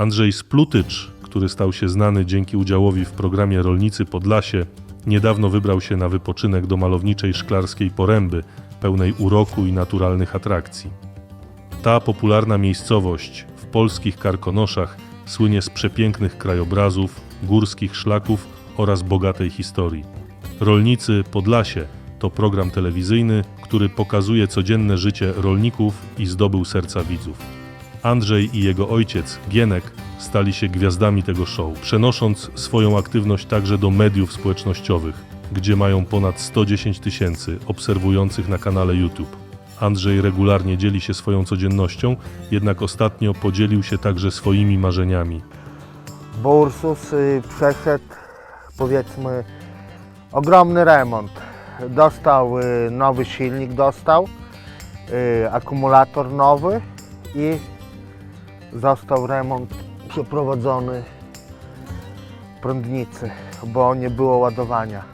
Andrzej Splutycz, który stał się znany dzięki udziałowi w programie Rolnicy Podlasie, niedawno wybrał się na wypoczynek do malowniczej szklarskiej poręby, pełnej uroku i naturalnych atrakcji. Ta popularna miejscowość w polskich Karkonoszach słynie z przepięknych krajobrazów, górskich szlaków oraz bogatej historii. Rolnicy Podlasie to program telewizyjny, który pokazuje codzienne życie rolników i zdobył serca widzów. Andrzej i jego ojciec, Gienek, stali się gwiazdami tego show, przenosząc swoją aktywność także do mediów społecznościowych, gdzie mają ponad 110 tysięcy obserwujących na kanale YouTube. Andrzej regularnie dzieli się swoją codziennością, jednak ostatnio podzielił się także swoimi marzeniami. bo Ursus y, przeszedł powiedzmy ogromny remont. Dostał y, nowy silnik, dostał y, akumulator nowy i został remont przeprowadzony prądnicy, bo nie było ładowania.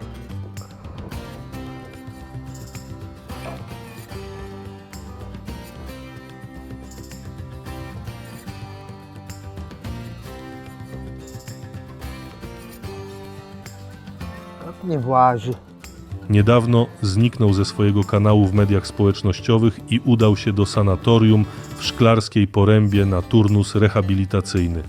Tak nie włazi. Niedawno zniknął ze swojego kanału w mediach społecznościowych i udał się do sanatorium w Szklarskiej Porębie na turnus rehabilitacyjny.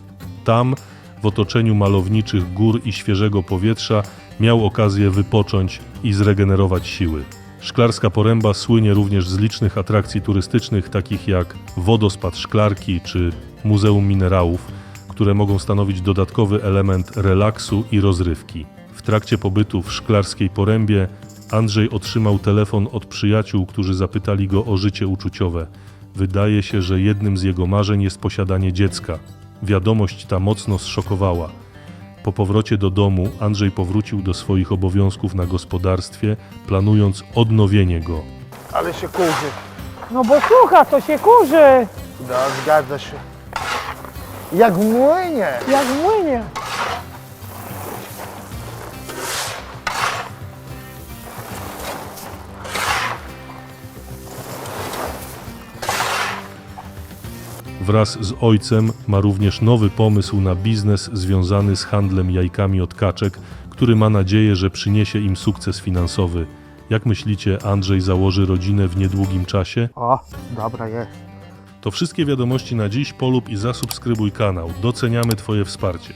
Tam, w otoczeniu malowniczych gór i świeżego powietrza, miał okazję wypocząć i zregenerować siły. Szklarska Poręba słynie również z licznych atrakcji turystycznych, takich jak wodospad Szklarki czy Muzeum Minerałów, które mogą stanowić dodatkowy element relaksu i rozrywki. W trakcie pobytu w Szklarskiej Porębie Andrzej otrzymał telefon od przyjaciół, którzy zapytali go o życie uczuciowe. Wydaje się, że jednym z jego marzeń jest posiadanie dziecka. Wiadomość ta mocno zszokowała. Po powrocie do domu Andrzej powrócił do swoich obowiązków na gospodarstwie, planując odnowienie go. Ale się kurzy. No bo słucha, to się kurzy, No, zgadza się. Jak w młynie. jak w młynie. Wraz z ojcem ma również nowy pomysł na biznes związany z handlem jajkami od kaczek, który ma nadzieję, że przyniesie im sukces finansowy. Jak myślicie, Andrzej założy rodzinę w niedługim czasie? O, dobra jest. To wszystkie wiadomości na dziś. Polub i zasubskrybuj kanał. Doceniamy Twoje wsparcie.